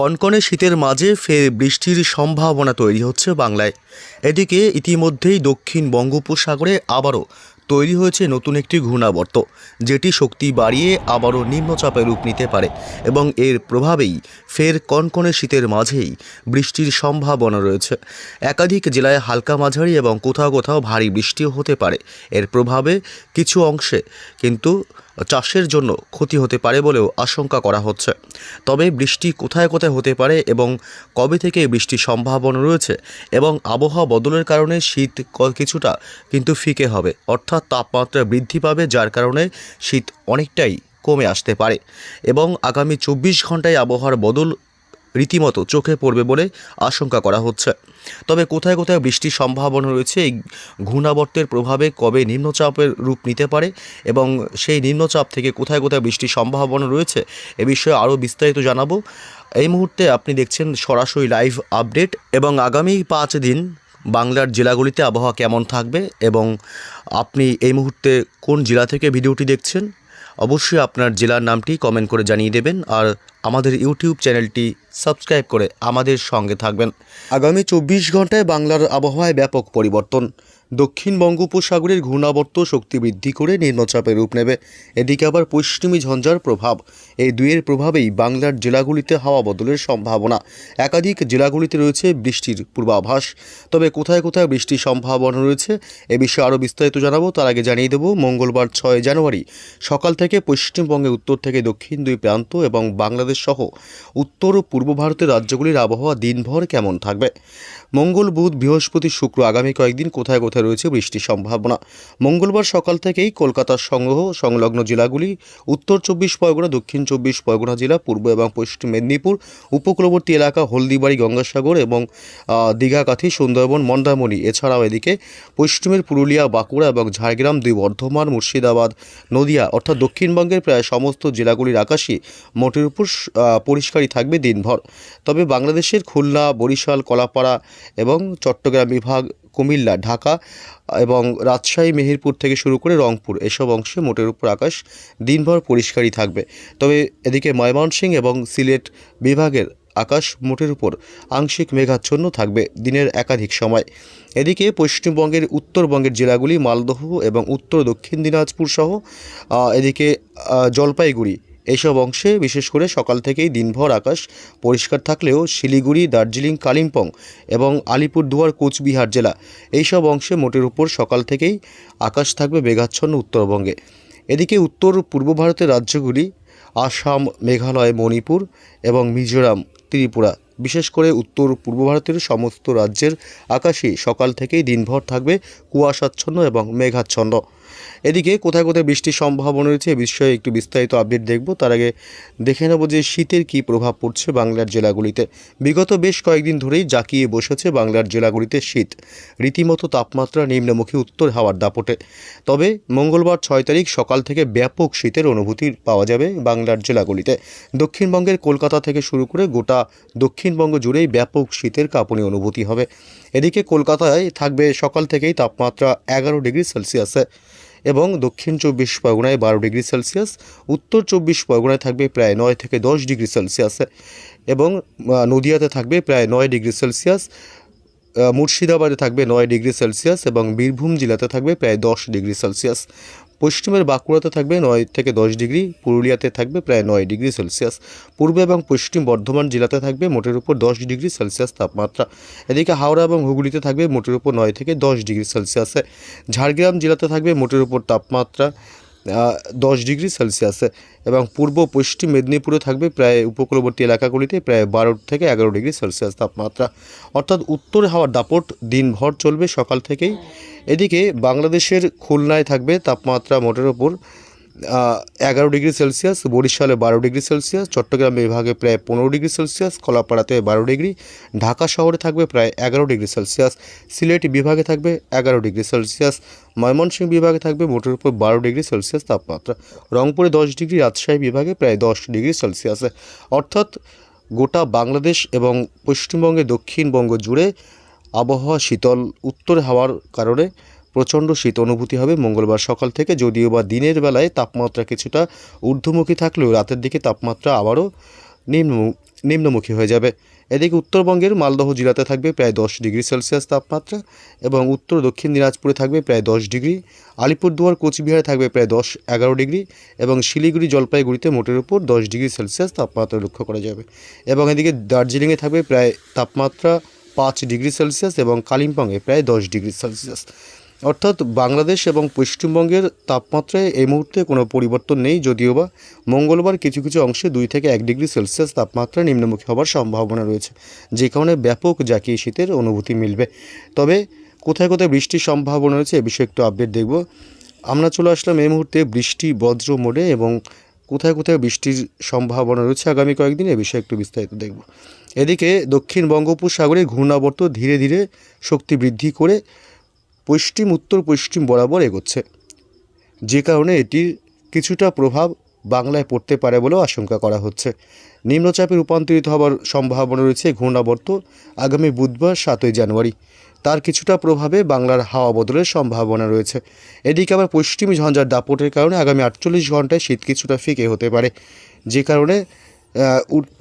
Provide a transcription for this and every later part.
কনকনে শীতের মাঝে ফের বৃষ্টির সম্ভাবনা তৈরি হচ্ছে বাংলায়। এদিকে ইতিমধ্যেই দক্ষিণ বঙ্গোপসাগরে আবারও তৈরি হয়েছে নতুন একটি ঘূর্ণাবর্ত, যেটি শক্তি বাড়িয়ে আবারও নিম্নচাপে রূপ নিতে পারে এবং এর প্রভাবেই ফের কনকনে শীতের মাঝেই বৃষ্টির সম্ভাবনা রয়েছে। একাধিক জেলায় হালকা মাঝারি এবং কোথাও কোথাও ভারী বৃষ্টিও হতে পারে। এর প্রভাবে কিছু অংশে কিন্তু চাষের জন্য ক্ষতি হতে পারে বলেও আশঙ্কা করা হচ্ছে। তবে বৃষ্টি কোথায় কোথায় হতে পারে এবং কবে থেকে বৃষ্টির সম্ভাবনা রয়েছে এবং আবহাওয়া বদলের কারণে শীত কিছুটা কিন্তু ফিকে হবে, অর্থাৎ তাপমাত্রা বৃদ্ধি পাবে, যার কারণে শীত অনেকটাই কমে আসতে পারে। এবং আগামী চব্বিশ ঘন্টায় আবহাওয়ার বদল রীতিমতো চোখে পড়বে বলে আশঙ্কা করা হচ্ছে। তবে কোথায় কোথায় বৃষ্টির সম্ভাবনা রয়েছে, এই ঘূর্ণাবর্তের প্রভাবে কবে নিম্নচাপের রূপ নিতে পারে এবং সেই নিম্নচাপ থেকে কোথায় কোথায় বৃষ্টির সম্ভাবনা রয়েছে, এ বিষয়ে আরও বিস্তারিত জানাব। এই মুহূর্তে আপনি দেখছেন সরাসরি লাইভ আপডেট এবং আগামী পাঁচ দিন বাংলার জেলাগুলিতে আবহাওয়া কেমন থাকবে এবং আপনি এই মুহূর্তে কোন জেলা থেকে ভিডিওটি দেখছেন অবশ্যই আপনার জেলার নামটি কমেন্ট করে জানিয়ে দেবেন আর আমাদের ইউটিউব চ্যানেলটি সাবস্ক্রাইব করে আমাদের সঙ্গে থাকবেন। আগামী চব্বিশ ঘন্টায় বাংলার আবহাওয়ায় ব্যাপক পরিবর্তন। দক্ষিণ বঙ্গোপসাগরের ঘূর্ণাবর্ত শক্তি বৃদ্ধি করে নিম্নচাপে রূপ নেবে। এদিকে আবার পশ্চিমী ঝঞ্ঝার প্রভাব। এই দুইয়ের প্রভাবেই বাংলার জেলাগুলিতে হাওয়া বদলের সম্ভাবনা। একাধিক জেলাগুলিতে রয়েছে বৃষ্টির পূর্বাভাস। তবে কোথায় কোথায় বৃষ্টির সম্ভাবনা রয়েছে, এ বিষয়ে আরও বিস্তারিত জানাব। তার আগে জানিয়ে দেবো, মঙ্গলবার ছয় জানুয়ারি সকাল থেকে পশ্চিমবঙ্গে উত্তর থেকে দক্ষিণ দুই প্রান্ত এবং বাংলাদেশ সহ উত্তর ও পূর্ব ভারতের রাজ্যগুলির আবহাওয়া দিনভর কেমন থাকবে। মঙ্গল বুধ বৃহস্পতি শুক্র আগামী কয়েকদিন কোথায় কোথায় রয়েছে বৃষ্টির সম্ভাবনা। মঙ্গলবার সকাল থেকেই কলকাতার সংগ্রহ সংলগ্ন জেলাগুলি উত্তর চব্বিশ পরগনা দক্ষিণ চব্বিশ পরগনা জেলা পূর্ব এবং পশ্চিম মেদিনীপুর উপকূলবর্তী এলাকা হলদিবাড়ি গঙ্গাসাগর এবং আহ, দীঘাকাথি সুন্দরবন মন্দারমণি। এছাড়াও এদিকে পশ্চিমের পুরুলিয়া বাঁকুড়া এবং ঝাড়গ্রাম দুই বর্ধমান মুর্শিদাবাদ নদিয়া অর্থাৎ দক্ষিণবঙ্গের প্রায় সমস্ত জেলাগুলির আকাশই মোটের উপর পরিষ্কারই থাকবে দিনভর। তবে বাংলাদেশের খুলনা বরিশাল কলাপাড়া এবং চট্টগ্রাম বিভাগ কুমিল্লা, ঢাকা এবং রাজশাহী, মেহেরপুর থেকে শুরু করে রংপুর, এসব অংশে মোটের উপর আকাশ দিনভর পরিষ্কারই থাকবে। তবে এদিকে ময়মনসিংহ এবং সিলেট বিভাগের আকাশ মোটের উপর আংশিক মেঘাচ্ছন্ন থাকবে দিনের একাধিক সময়। এদিকে পশ্চিমবঙ্গের উত্তরবঙ্গের জেলাগুলি মালদহ এবং উত্তর দক্ষিণ দিনাজপুর সহ এদিকে জলপাইগুড়ি এইসব অংশে বিশেষ করে সকাল থেকেই দিনভর আকাশ পরিষ্কার থাকলেও শিলিগুড়ি, দার্জিলিং, কালিম্পং এবং আলিপুরদুয়ার, কোচবিহার জেলা এইসব অংশে মোটের উপর সকাল থেকেই আকাশ থাকবে মেঘাচ্ছন্ন উত্তরবঙ্গে। এদিকে উত্তর পূর্ব ভারতের রাজ্যগুলি আসাম, মেঘালয়, মণিপুর এবং মিজোরাম, ত্রিপুরা বিশেষ করে উত্তর পূর্ব ভারতের সমস্ত রাজ্যের আকাশই সকাল থেকেই দিনভর থাকবে কুয়াশাচ্ছন্ন এবং মেঘাচ্ছন্ন। এদিকে কোথায় কোথায় বৃষ্টির সম্ভাবনা রয়েছে এ বিষয়ে একটু বিস্তারিত আপডেট দেখব। তার আগে দেখে নেব যে শীতের কী প্রভাব পড়ছে বাংলার জেলাগুলিতে। বিগত বেশ কয়েকদিন ধরেই জাঁকিয়ে বসেছে বাংলার জেলাগুলিতে শীত। রীতিমতো তাপমাত্রা নিম্নমুখী উত্তর হাওয়ার দাপটে। তবে মঙ্গলবার ছয় তারিখ সকাল থেকে ব্যাপক শীতের অনুভূতি পাওয়া যাবে বাংলার জেলাগুলিতে। দক্ষিণবঙ্গের কলকাতা থেকে শুরু করে গোটা দক্ষিণবঙ্গ জুড়েই ব্যাপক শীতের কাঁপুনি অনুভূতি হবে। এদিকে কলকাতায় থাকবে সকাল থেকেই তাপমাত্রা এগারো ডিগ্রি সেলসিয়াসে। এবং দক্ষিণ চব্বিশ পরগনায় বারো ডিগ্রি সেলসিয়াস, উত্তর চব্বিশ পরগনায় থাকবে প্রায় নয় থেকে দশ ডিগ্রি সেলসিয়াস এবং নদিয়াতে থাকবে প্রায় নয় ডিগ্রি সেলসিয়াস মুর্শিদাবাদে থাকবে নয় ডিগ্রি সেলসিয়াস এবং বীরভূম জেলাতে থাকবে প্রায় দশ ডিগ্রি সেলসিয়াস। পশ্চিমের বাঁকুড়াতে থাকবে নয় থেকে দশ ডিগ্রি, পুরুলিয়াতে থাকবে প্রায় নয় ডিগ্রি সেলসিয়াস। পূর্ব এবং পশ্চিম বর্ধমান জেলাতে থাকবে মোটের উপর দশ ডিগ্রি সেলসিয়াস তাপমাত্রা। এদিকে হাওড়া এবং হুগলিতে থাকবে মোটের উপর নয় থেকে দশ ডিগ্রি সেলসিয়াসে। ঝাড়গ্রাম জেলাতে থাকবে মোটের উপর তাপমাত্রা দশ ডিগ্রি সেলসিয়াসে। এবং পূর্ব পশ্চিম মেদিনীপুরে থাকবে প্রায় উপকূলবর্তী এলাকাগুলিতে প্রায় বারো থেকে এগারো ডিগ্রি সেলসিয়াস তাপমাত্রা। অর্থাৎ উত্তরে হাওয়ার দাপট দিনভর চলবে সকাল থেকেই। এদিকে বাংলাদেশের খুলনায় থাকবে তাপমাত্রা মোটের ওপর এগারো ডিগ্রি সেলসিয়াস, বরিশালে বারো ডিগ্রি সেলসিয়াস, চট্টগ্রাম বিভাগে প্রায় পনেরো ডিগ্রি সেলসিয়াস, কলাপাড়াতে বারো ডিগ্রি, ঢাকা শহরে থাকবে প্রায় এগারো ডিগ্রি সেলসিয়াস, সিলেট বিভাগে থাকবে এগারো ডিগ্রি সেলসিয়াস, ময়মনসিংহ বিভাগে থাকবে মোটের উপর বারো ডিগ্রি সেলসিয়াস তাপমাত্রা। রংপুরে দশ ডিগ্রি, রাজশাহী বিভাগে প্রায় দশ ডিগ্রি সেলসিয়াস। অর্থাৎ গোটা বাংলাদেশ এবং পশ্চিমবঙ্গে দক্ষিণবঙ্গ জুড়ে আবহাওয়া শীতল, উত্তর হওয়ার কারণে প্রচণ্ড শীত অনুভূতি হবে মঙ্গলবার সকাল থেকে যদিও বা দিনের বেলায় তাপমাত্রা কিছুটা ঊর্ধ্বমুখী থাকলেও রাতের দিকে তাপমাত্রা আবারও নিম্ন নিম্নমুখী হয়ে যাবে। এদিকে উত্তরবঙ্গের মালদহ জেলাতে থাকবে প্রায় দশ ডিগ্রি সেলসিয়াস তাপমাত্রা এবং উত্তর দক্ষিণ দিনাজপুরে থাকবে প্রায় দশ ডিগ্রি, আলিপুরদুয়ার, কোচবিহারে থাকবে প্রায় দশ এগারো ডিগ্রি এবং শিলিগুড়ি, জলপাইগুড়িতে মোটের উপর দশ ডিগ্রি সেলসিয়াস তাপমাত্রা লক্ষ্য করা যাবে। এবং এদিকে দার্জিলিংয়ে থাকবে প্রায় তাপমাত্রা পাঁচ ডিগ্রি সেলসিয়াস এবং কালিম্পংয়ে প্রায় দশ ডিগ্রি সেলসিয়াস। অর্থাৎ বাংলাদেশ এবং পশ্চিমবঙ্গের তাপমাত্রায় এই মুহূর্তে কোনো পরিবর্তন নেই, যদিও বা মঙ্গলবার কিছু কিছু অংশে দুই থেকে এক ডিগ্রি সেলসিয়াস তাপমাত্রা নিম্নমুখী হওয়ার সম্ভাবনা রয়েছে, যে কারণে ব্যাপক জাকিয়ে শীতের অনুভূতি মিলবে। তবে কোথায় কোথায় বৃষ্টির সম্ভাবনা রয়েছে এ বিষয়ে একটু আপডেট দেখব। আমরা চলে আসলাম এই মুহূর্তে বৃষ্টি বজ্র মোডে এবং কোথায় কোথায় বৃষ্টির সম্ভাবনা রয়েছে আগামী কয়েকদিন এ বিষয়ে একটু বিস্তারিত দেখব। এদিকে দক্ষিণ বঙ্গোপসাগরে ঘূর্ণাবর্ত ধীরে ধীরে শক্তি বৃদ্ধি করে পশ্চিম, উত্তর, পশ্চিম বরাবর এগোচ্ছে। যে কারণে এটির কিছুটা প্রভাব বাংলায় পড়তে পারে বলেও আশঙ্কা করা হচ্ছে। নিম্নচাপে রূপান্তরিত হওয়ার সম্ভাবনা রয়েছে ঘূর্ণাবর্ত আগামী বুধবার সাতই জানুয়ারি। তার কিছুটা প্রভাবে বাংলার হাওয়া বদলের সম্ভাবনা রয়েছে। এদিকে আবার পশ্চিমী ঝঞ্ঝার দাপটের কারণে আগামী আটচল্লিশ ঘন্টায় শীত কিছুটা ফিকে হতে পারে। যে কারণে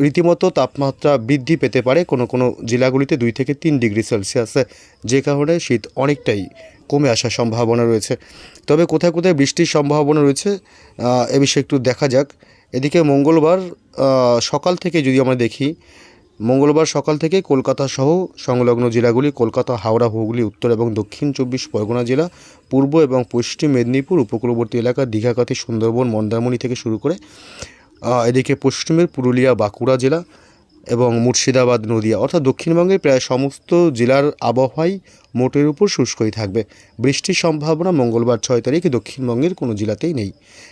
রীতিমতো তাপমাত্রা বৃদ্ধি পেতে পারে কোনো কোনো জেলাগুলিতে দুই থেকে তিন ডিগ্রি সেলসিয়াসে। যে কারণে শীত অনেকটাই কমে আসার সম্ভাবনা রয়েছে। তবে কোথায় কোথায় বৃষ্টির সম্ভাবনা রয়েছে এ বিষয়ে একটু দেখা যাক। এদিকে মঙ্গলবার সকাল থেকে যদি আমরা দেখি, মঙ্গলবার সকাল থেকে কলকাতা সহ সংলগ্ন জেলাগুলি, কলকাতা, হাওড়া, হুগলি, উত্তর এবং দক্ষিণ চব্বিশ পরগনা জেলা, পূর্ব এবং পশ্চিম মেদিনীপুর, উপকূলবর্তী এলাকা, দীঘাকাতি, সুন্দরবন, মন্দারমণি থেকে শুরু করে এদিকে পশ্চিমের পুরুলিয়া, বাঁকুড়া জেলা এবং মুর্শিদাবাদ, নদিয়া। অর্থাৎ দক্ষিণবঙ্গের প্রায় সমস্ত জেলার আবহাওয়াই মোটের উপর শুষ্কই থাকবে। বৃষ্টির সম্ভাবনা মঙ্গলবার ছয় তারিখ দক্ষিণবঙ্গের কোনো জেলাতেই নেই।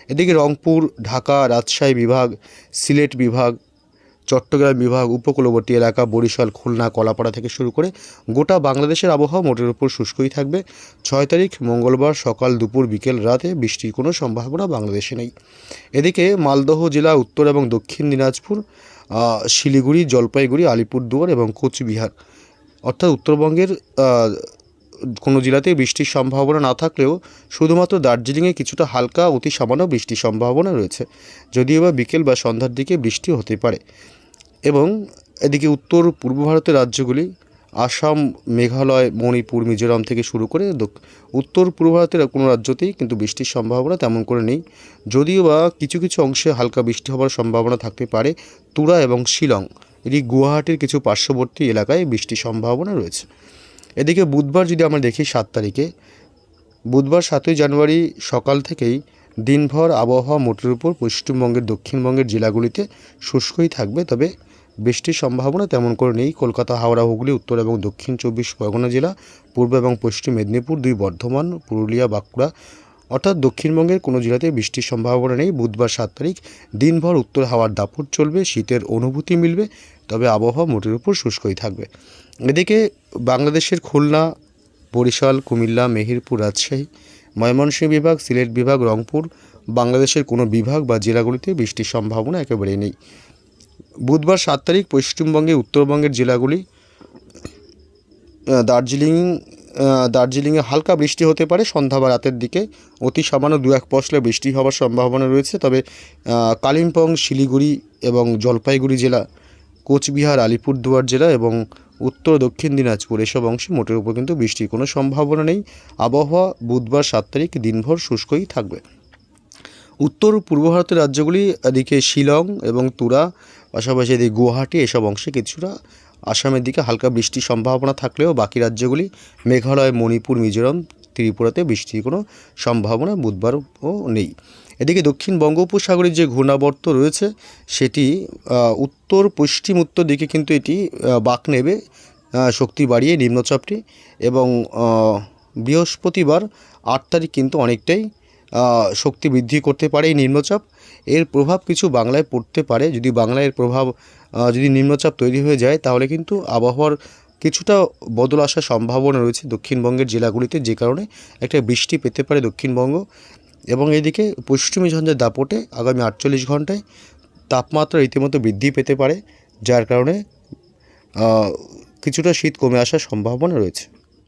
এদিকে রংপুর, ঢাকা, রাজশাহী বিভাগ, সিলেট বিভাগ চট্টগ্রাম বিভাগ উপকূলবর্তী এলাকা বরিশাল, খুলনা, কলাপাড়া থেকে শুরু করে গোটা বাংলাদেশের আবহাওয়া মোটের উপর শুষ্কই থাকবে। ছয় তারিখ মঙ্গলবার সকাল দুপুর বিকেল রাতে বৃষ্টির কোনো সম্ভাবনা বাংলাদেশে নেই। এদিকে মালদহ জেলা, উত্তর এবং দক্ষিণ দিনাজপুর শিলিগুড়ি, জলপাইগুড়ি, আলিপুরদুয়ার এবং কোচবিহার অর্থাৎ উত্তরবঙ্গের কোনো জেলাতেই বৃষ্টির সম্ভাবনা না থাকলেও শুধুমাত্র দার্জিলিংয়ে কিছুটা হালকা অতি সামান্য বৃষ্টির সম্ভাবনা রয়েছে। যদিও বা বিকেল বা সন্ধ্যার দিকে বৃষ্টি হতে পারে। এবং এদিকে উত্তর পূর্ব ভারতের রাজ্যগুলি, আসাম, মেঘালয়, মণিপুর, মিজোরাম থেকে শুরু করে উত্তর পূর্ব ভারতের কোনো রাজ্যতেই কিন্তু বৃষ্টির সম্ভাবনা তেমন করে নেই। যদিও বা কিছু কিছু অংশে হালকা বৃষ্টি হওয়ার সম্ভাবনা থাকতে পারে, তুরা এবং শিলং। এটি গুয়াহাটির কিছু পার্শ্ববর্তী এলাকায় বৃষ্টির সম্ভাবনা রয়েছে। এদিকে বুধবার যদি আমরা দেখি সাত তারিখে, বুধবার সাতই জানুয়ারি সকাল থেকেই দিনভর আবহাওয়া মোটের উপর পশ্চিমবঙ্গের, দক্ষিণবঙ্গের জেলাগুলিতে শুষ্কই থাকবে, তবে বৃষ্টির সম্ভাবনা তেমন করে নেই। কলকাতা, হাওড়া, হুগলি, উত্তর এবং দক্ষিণ চব্বিশ পরগনা জেলা, পূর্ব এবং পশ্চিম মেদিনীপুর, দুই বর্ধমান, পুরুলিয়া, বাঁকুড়া অর্থাৎ দক্ষিণবঙ্গের কোনো জেলাতে বৃষ্টির সম্ভাবনা নেই। বুধবার সাত তারিখ দিনভর উত্তর হাওয়ার দাপট চলবে, শীতের অনুভূতি মিলবে, তবে আবহাওয়া মোটের উপর শুষ্কই থাকবে। এদিকে বাংলাদেশের খুলনা, বরিশাল, কুমিল্লা, মেহেরপুর, রাজশাহী ময়মনসিংহ বিভাগ, সিলেট বিভাগ, রংপুর, বাংলাদেশের কোনো বিভাগ বা জেলাগুলিতে বৃষ্টির সম্ভাবনা একেবারেই নেই। বুধবার সাত তারিখ পশ্চিমবঙ্গে, উত্তরবঙ্গের জেলাগুলি দার্জিলিং দার্জিলিংয়ে হালকা বৃষ্টি হতে পারে। সন্ধ্যা বা রাতের দিকে অতি সামান্য দু এক পশলা বৃষ্টি হওয়ার সম্ভাবনা রয়েছে। তবে কালিম্পং, শিলিগুড়ি এবং জলপাইগুড়ি জেলা, কোচবিহার, আলিপুরদুয়ার জেলা এবং উত্তর, দক্ষিণ দিনাজপুর, এসব অংশে মোটের উপর কিন্তু বৃষ্টির কোনো সম্ভাবনা নেই। আবহাওয়া বুধবার সাত তারিখ দিনভর শুষ্কই থাকবে। উত্তর পূর্ব ভারতের রাজ্যগুলি, এদিকে শিলং এবং তুরা, পাশাপাশি এদিকে গুয়াহাটি, এসব অংশে কিছুটা আসামের দিকে হালকা বৃষ্টির সম্ভাবনা থাকলেও বাকি রাজ্যগুলি, মেঘালয়, মণিপুর, মিজোরাম, ত্রিপুরাতে বৃষ্টির কোনো সম্ভাবনা বুধবারও নেই। এদিকে দক্ষিণ বঙ্গোপসাগরের যে ঘূর্ণাবর্ত রয়েছে, সেটি উত্তর, পশ্চিম, উত্তর দিকে কিন্তু এটি বাঁক নেবে শক্তি বাড়িয়ে নিম্নচাপটি এবং বৃহস্পতিবার আট তারিখ কিন্তু অনেকটাই শক্তি বৃদ্ধি করতে পারে এই নিম্নচাপ। এর প্রভাব কিছু বাংলায় পড়তে পারে। যদি বাংলায় প্রভাব যদি নিম্নচাপ তৈরি হয়ে যায়, তাহলে কিন্তু আবহাওয়ার কিছুটা বদল আসার সম্ভাবনা রয়েছে দক্ষিণবঙ্গের জেলাগুলিতে, যে কারণে একটা বৃষ্টি পেতে পারে দক্ষিণবঙ্গ। এবং এদিকে পশ্চিমী ঝঞ্ঝার দাপটে আগামী আটচল্লিশ ঘন্টায় তাপমাত্রা রীতিমতো বৃদ্ধি পেতে পারে, যার কারণে কিছুটা শীত কমে আসার সম্ভাবনা রয়েছে।